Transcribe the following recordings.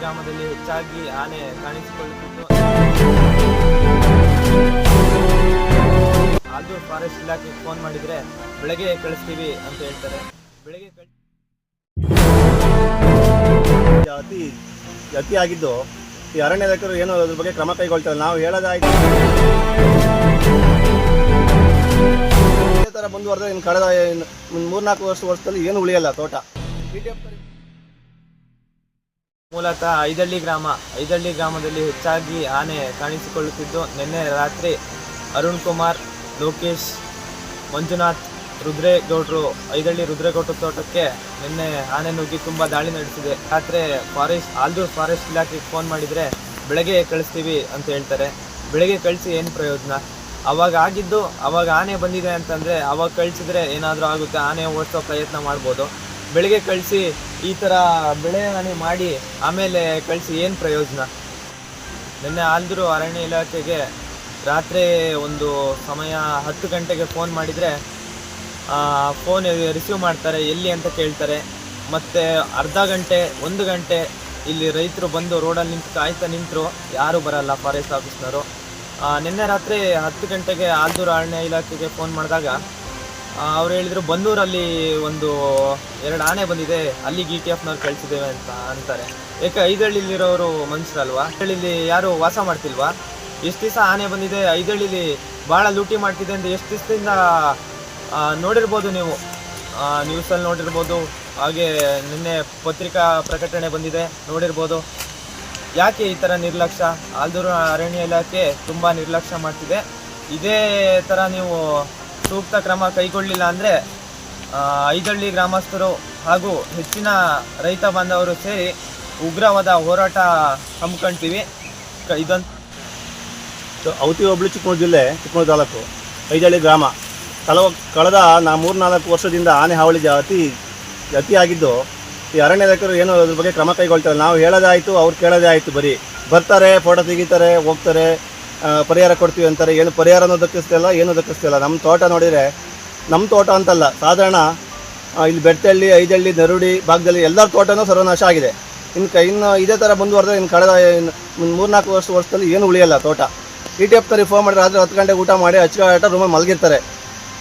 ಗ್ರಾಮದಲ್ಲಿ ಹೆಚ್ಚಾಗಿ ಆನೆ ಕಾಣಿಸಿಕೊಳ್ಳುತ್ತಿತ್ತು. ಅದು ಫಾರೆಸ್ಟ್ ಇಲಾಖೆಗೆ ಫೋನ್ ಮಾಡಿದ್ರೆ ಬೆಳಗ್ಗೆ ಕಳಿಸ್ತೀವಿ ಅಂತ ಹೇಳ್ತಾರೆ. ಬೆಳಗ್ಗೆ ಅತಿ ಅತಿ ಆಗಿದ್ದು ಈ ಅರಣ್ಯ ಇಲಾಖೆಯವರು ಏನು ಅದ್ರ ಬಗ್ಗೆ ಕ್ರಮ ಕೈಗೊಳ್ತಾರೆ? ನಾವು ಹೇಳೋದಾಯ್ತು. ಇದೇ ಥರ ಮುಂದುವರೆದ್ರೆ ಇನ್ನು ಕಳೆದ ಮೂರ್ನಾಲ್ಕು ವರ್ಷ ವರ್ಷದಲ್ಲಿ ಏನು ಉಳಿಯಲ್ಲ ತೋಟ. ಮೂಲತಃ ಐದಳ್ಳಿ ಗ್ರಾಮ, ಐದಳ್ಳಿ ಗ್ರಾಮದಲ್ಲಿ ಹೆಚ್ಚಾಗಿ ಆನೆ ಕಾಣಿಸಿಕೊಳ್ಳುತ್ತಿದ್ದು, ನಿನ್ನೆ ರಾತ್ರಿ ಅರುಣ್ ಕುಮಾರ್ ಲೋಕೇಶ್, ಮಂಜುನಾಥ್, ರುದ್ರೇಗೌಡರು, ಐದಳ್ಳಿ ರುದ್ರೇಗೌಡ ತೋಟಕ್ಕೆ ನಿನ್ನೆ ಆನೆ ನುಗ್ಗಿ ತುಂಬ ದಾಳಿ ನಡೆಸಿದೆ. ರಾತ್ರಿ ಫಾರೆಸ್ಟ್, ಆಲ್ದೂರ್ ಫಾರೆಸ್ಟ್ ಇಲಾಖೆಗೆ ಫೋನ್ ಮಾಡಿದರೆ ಬೆಳಗ್ಗೆ ಕಳಿಸ್ತೀವಿ ಅಂತ ಹೇಳ್ತಾರೆ. ಬೆಳಗ್ಗೆ ಕಳಿಸಿ ಏನು ಪ್ರಯೋಜನ? ಅವಾಗ ಆಗಿದ್ದು, ಅವಾಗ ಆನೆ ಬಂದಿದೆ ಅಂತಂದರೆ, ಅವಾಗ ಕಳಿಸಿದ್ರೆ ಏನಾದರೂ ಆಗುತ್ತೆ, ಆನೆ ಓಡಿಸೋ ಪ್ರಯತ್ನ ಮಾಡ್ಬೋದು. ಬೆಳಗ್ಗೆ ಕಳಿಸಿ ಈ ಥರ ಬೆಳೆ ಹಾನಿ ಮಾಡಿ ಆಮೇಲೆ ಕಳಿಸಿ ಏನು ಪ್ರಯೋಜನ? ನಿನ್ನೆ ಆಲ್ದರು ಅರಣ್ಯ ಇಲಾಖೆಗೆ ರಾತ್ರಿ ಒಂದು ಸಮಯ ಹತ್ತು ಗಂಟೆಗೆ ಫೋನ್ ಮಾಡಿದರೆ ಫೋನ್ ರಿಸೀವ್ ಮಾಡ್ತಾರೆ, ಎಲ್ಲಿ ಅಂತ ಕೇಳ್ತಾರೆ. ಮತ್ತು ಅರ್ಧ ಗಂಟೆ, ಒಂದು ಗಂಟೆ ಇಲ್ಲಿ ರೈತರು ಬಂದು ರೋಡಲ್ಲಿ ನಿಂತು ಕಾಯ್ತಾ ನಿಂತರು, ಯಾರೂ ಬರಲ್ಲ ಫಾರೆಸ್ಟ್ ಆಫೀಸ್ನವರು ನಿನ್ನೆ ರಾತ್ರಿ ಹತ್ತು ಗಂಟೆಗೆ ಆಲ್ದೂರು ಅರಣ್ಯ ಇಲಾಖೆಗೆ ಫೋನ್ ಮಾಡಿದಾಗ ಅವ್ರು ಹೇಳಿದ್ರು, ಬಂದೂರಲ್ಲಿ ಒಂದು ಎರಡು ಆನೆ ಬಂದಿದೆ, ಅಲ್ಲಿ ಗಿ ಟಿ ಎಫ್ನವ್ರು ಕಳಿಸಿದ್ದೇವೆ ಅಂತ ಅಂತಾರೆ. ಯಾಕೆ ಐದಳ್ಳಿಲಿರೋರು ಮನುಷ್ಯರಲ್ವಾ? ಐದಳ್ಳಿಲಿ ಯಾರು ವಾಸ ಮಾಡ್ತಿಲ್ವಾ? ಎಷ್ಟು ದಿವಸ ಆನೆ ಬಂದಿದೆ, ಐದಳ್ಳಿಲಿ ಭಾಳ ಲೂಟಿ ಮಾಡ್ತಿದೆ ಅಂತ ಎಷ್ಟು ದಿವಸದಿಂದ ನೋಡಿರ್ಬೋದು ನೀವು. ನ್ಯೂಸಲ್ಲಿ ನೋಡಿರ್ಬೋದು, ಹಾಗೆ ನಿನ್ನೆ ಪತ್ರಿಕಾ ಪ್ರಕಟಣೆ ಬಂದಿದೆ, ನೋಡಿರ್ಬೋದು. ಯಾಕೆ ಈ ಥರ ನಿರ್ಲಕ್ಷ್ಯ? ಆಲ್ದೂರು ಅರಣ್ಯ ಇಲಾಖೆ ತುಂಬ ನಿರ್ಲಕ್ಷ್ಯ ಮಾಡ್ತಿದೆ. ಇದೇ ಥರ ನೀವು ಸೂಕ್ತ ಕ್ರಮ ಕೈಗೊಳ್ಳಿಲ್ಲ ಅಂದರೆ ಐದಳ್ಳಿ ಗ್ರಾಮಸ್ಥರು ಹಾಗೂ ಹೆಚ್ಚಿನ ರೈತ ಬಾಂಧವರು ಸೇರಿ ಉಗ್ರವಾದ ಹೋರಾಟ ಹಮ್ಮಿಕೊಳ್ತೀವಿ ಕ- ಇದೊಂದು ಔತಿ ಹೋಬಳಿ ಚಿಕ್ಕಮಗಳೂರು ಜಿಲ್ಲೆ ಚಿಕ್ಕಮಗಳೂರು ತಾಲೂಕು, ಐದಳ್ಳಿ ಗ್ರಾಮ. ಕಳವ ಕಳೆದ ನಾ ಮೂರ್ನಾಲ್ಕು ವರ್ಷದಿಂದ ಆನೆ ಹಾವಳಿ ಅತಿ ಅತಿ ಆಗಿದ್ದು ಈ ಅರಣ್ಯ ಇಲಾಖೆಯವರು ಏನು ಅದ್ರ ಬಗ್ಗೆ ಕ್ರಮ ಕೈಗೊಳ್ತಾರೆ? ನಾವು ಹೇಳೋದಾಯಿತು ಅವ್ರು ಕೇಳೋದೇ ಆಯಿತು ಬರೀ. ಬರ್ತಾರೆ, ಫೋಟೋ ತೆಗಿತಾರೆ, ಹೋಗ್ತಾರೆ ಪರಿಹಾರ ಕೊಡ್ತೀವಿ ಅಂತಾರೆ. ಏನು ಪರಿಹಾರನೂ ದಕ್ಕಿಸ್ತಿಲ್ಲ ಏನೂ ದಕ್ಕಿಸ್ತಿಲ್ಲ ನಮ್ಮ ತೋಟ ನೋಡಿದರೆ, ನಮ್ಮ ತೋಟ ಅಂತಲ್ಲ, ಸಾಧಾರಣ ಇಲ್ಲಿ ಬೆಟ್ಟಹಳ್ಳಿ ಐದಳ್ಳಿ, ನರುಡಿ ಭಾಗದಲ್ಲಿ ಎಲ್ಲರ ತೋಟನೂ ಸರ್ವನಾಶ ಆಗಿದೆ. ಇನ್ನು ಕ, ಇನ್ನು ಇದೇ ಥರ ಮುಂದುವರೆದ್ರೆ ಇನ್ನು ಕಳೆದ ಮೂರ್ನಾಲ್ಕು ವರ್ಷ, ವರ್ಷದಲ್ಲಿ ಏನು ಉಳಿಯಲ್ಲ ತೋಟ. ಇ ಟಿ ಎಫ್ ತರಿ ಫೋನ್ ಮಾಡಿದ್ರೆ ರಾತ್ರಿ ಹತ್ತು ಗಂಟೆಗೆ ಊಟ ಮಾಡಿ ಅಚ್ಚುಕಟ್ಟ ರೂಮಲ್ಲಿ ಮಲಗಿರ್ತಾರೆ.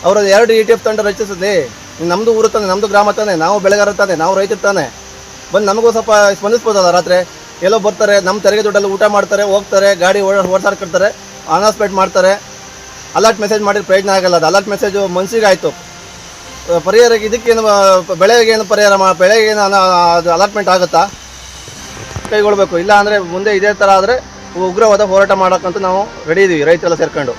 ಅವರು ಎರಡು ಇ ಟಿ ಎಫ್ ತಂಡ ರಚಿಸಿದೆ ನಮ್ಮದು ಊರು ತಾನೆ ನಮ್ಮದು ಗ್ರಾಮ ತಾನೆ, ನಾವು ಬೆಳೆಗಾರ ತಾನೆ, ನಾವು ರೈತರು ತಾನೆ. ಬಂದು ನಮಗೂ ಸ್ವಲ್ಪ ಸ್ಪಂದಿಸ್ಬೋದಲ್ಲ ರಾತ್ರಿ? ಎಲ್ಲೋ ಬರ್ತಾರೆ ನಮ್ಮ ತೆರಿಗೆ ದುಡ್ಡಲ್ಲಿ ಊಟ ಮಾಡ್ತಾರೆ, ಹೋಗ್ತಾರೆ, ಗಾಡಿ ಓಡ ಓಡಿಸಾಡ್ಕೊಳ್ತಾರೆ ಅನೌನ್ಸ್ಮೆಂಟ್ ಮಾಡ್ತಾರೆ. ಅಲರ್ಟ್ ಮೆಸೇಜ್ ಮಾಡಿದ್ರೆ ಪ್ರಯೋಜನ ಆಗಲ್ಲ ಅದು. ಅಲರ್ಟ್ ಮೆಸೇಜು ಮನ್ಸಿಗೆ ಆಯಿತು. ಪರಿಹಾರಕ್ಕೆ ಇದಕ್ಕೇನು ಬೆಳೆಗೇನು ಪರಿಹಾರ ಮಾ ಬೆಳೆಗೇನು ಅದು ಅಲಾಟ್ಮೆಂಟ್ ಆಗುತ್ತಾ? ಕೈಗೊಳ್ಬೇಕು. ಇಲ್ಲ ಅಂದರೆ ಮುಂದೆ ಇದೇ ಥರ ಆದರೆ ಉಗ್ರವಾದ ಹೋರಾಟ ಮಾಡೋಕ್ಕಂತೂ ನಾವು ರೆಡಿ ಇದ್ದೀವಿ ರೈತರೆಲ್ಲ ಸೇರ್ಕೊಂಡು.